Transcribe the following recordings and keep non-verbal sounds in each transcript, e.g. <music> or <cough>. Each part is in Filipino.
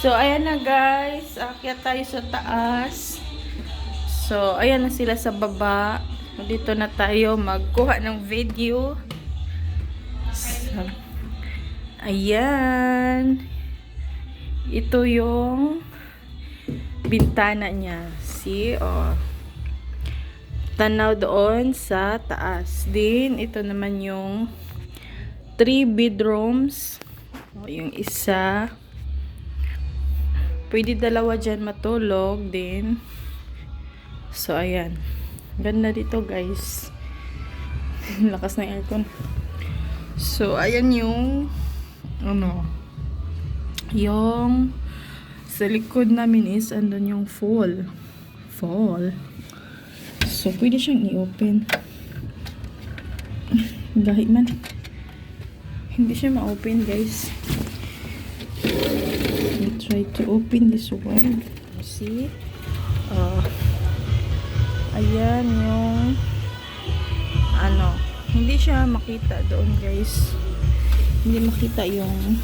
So, ayan na guys. Akyat tayo sa taas. So, ayan na sila sa baba. Dito na tayo magkuha ng video. So, ayan. Ito yung bintana niya. See? Oh. Tanaw doon sa taas. Din, ito naman yung three bedrooms. O, yung isa. Pwede dalawa dyan matulog din. So, ayan. Ganda dito, guys. <laughs> Lakas ng aircon. So, ayan yung ano yung sa likod namin is andun yung fall. Fall. So, pwede siyang i-open. <laughs> Gahi man. Hindi siya ma-open, guys. We try to open this one. See? Uh, ayan yung ano. Hindi siya makita doon, guys. Hindi makita yung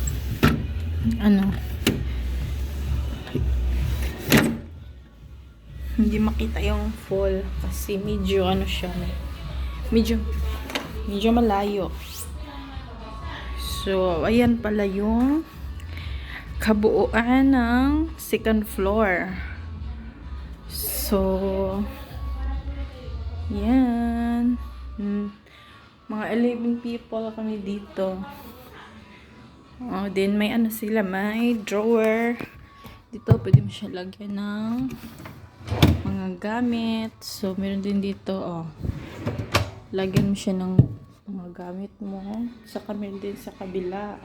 ano. Hindi makita yung fall kasi medyo ano siya medyo medyo malayo. So, ayan pala yung kabuuan ng second floor. So, yan. Hmm. Mga 11 people kami dito. Oh, then may ano sila, may drawer. Dito pwede mo siya lagyan ng mga gamit. So, meron din dito, oh. Lagyan mo siya ng mga gamit mo. Saka meron din sa kabila.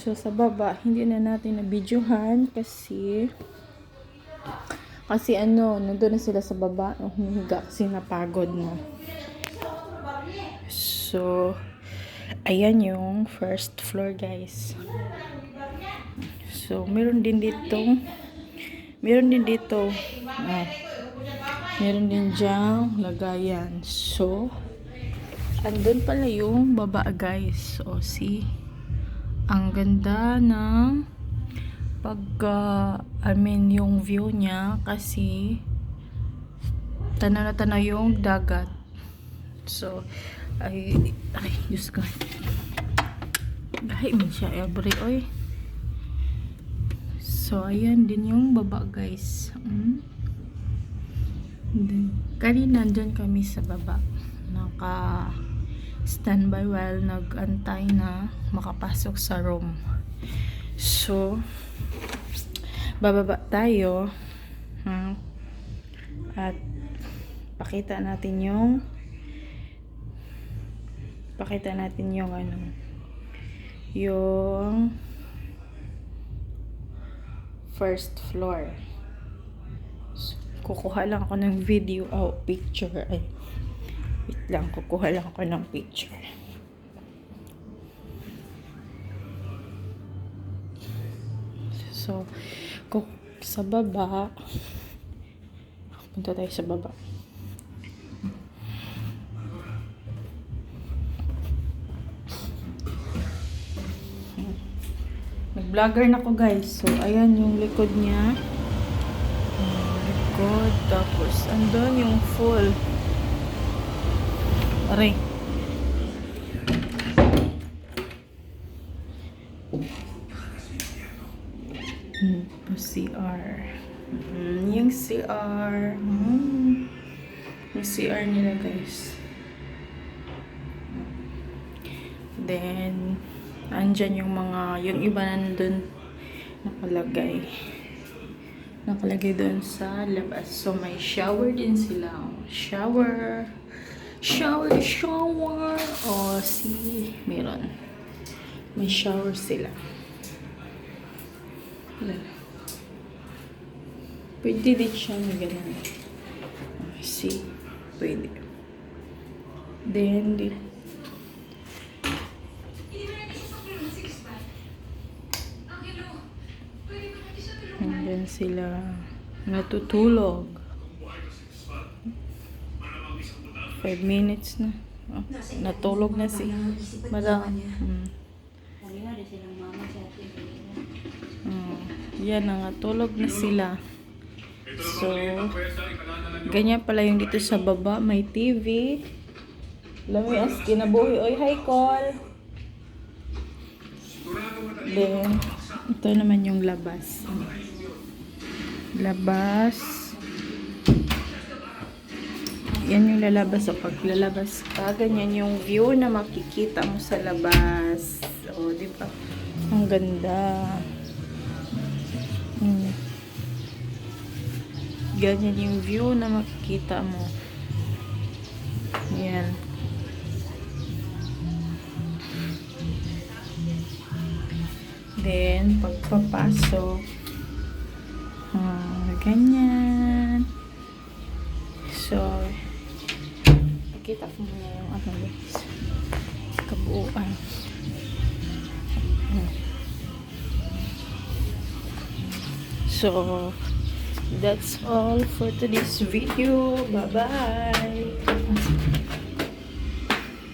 So, sa baba, hindi na natin na-videohan kasi kasi ano, nandun na sila sa baba, oh, humihiga kasi napagod na. So, ayan yung first floor, guys. So, meron din dito, meron din dito, ah, meron din dyang lagayan. So, andun pala yung baba, guys. O, see? Ang ganda ng pag, ah, I mean, yung view niya kasi tanaw na tanaw yung dagat. So, ay, ay, Diyos ko. Gahi man siya, every, oy. So, ayan din yung baba, guys. Mm. Then, kanina nandyan kami sa baba. Naka standby while nag-antay na makapasok sa room. So, bababa tayo. Hmm. At, pakita natin yung pakita natin yung ano yung first floor so, kukuha lang ako ng video oh picture ay lang kukuha lang ako ng picture so kuk sa baba punta tayo sa baba Nag-vlogger na ko guys. So, ayan yung likod niya. Yung likod. Tapos, andun yung full. Aray. Hmm, CR. Hmm, yung CR. Hmm. Yung CR nila guys. Then, andyan yung mga, yung iba nandun nakalagay. Nakalagay doon sa labas. So, may shower din sila. Shower. Shower, shower. O, see, meron. May shower sila. Pwede din siya na ganun. O, see, pwede. Then, dito Nandun sila natutulog. Five minutes na. Oh, natulog na si Madam. Hmm. Atin. Yan na nga, tulog na sila. So, ganyan pala yung dito sa baba. May TV. Lami as kinabuhi. Oy, hi, call. Then, ito naman yung labas. Labas. Yan yung lalabas. So, pag lalabas ka, ganyan yung view na makikita mo sa labas. O, di ba? Ang ganda. Mm. Ganyan yung view na makikita mo. Yan. Then, pagpapasok, ah, ganyan. So, Kita ko muna yung ano guys. Kabuuan. So, that's all for today's video. Bye-bye!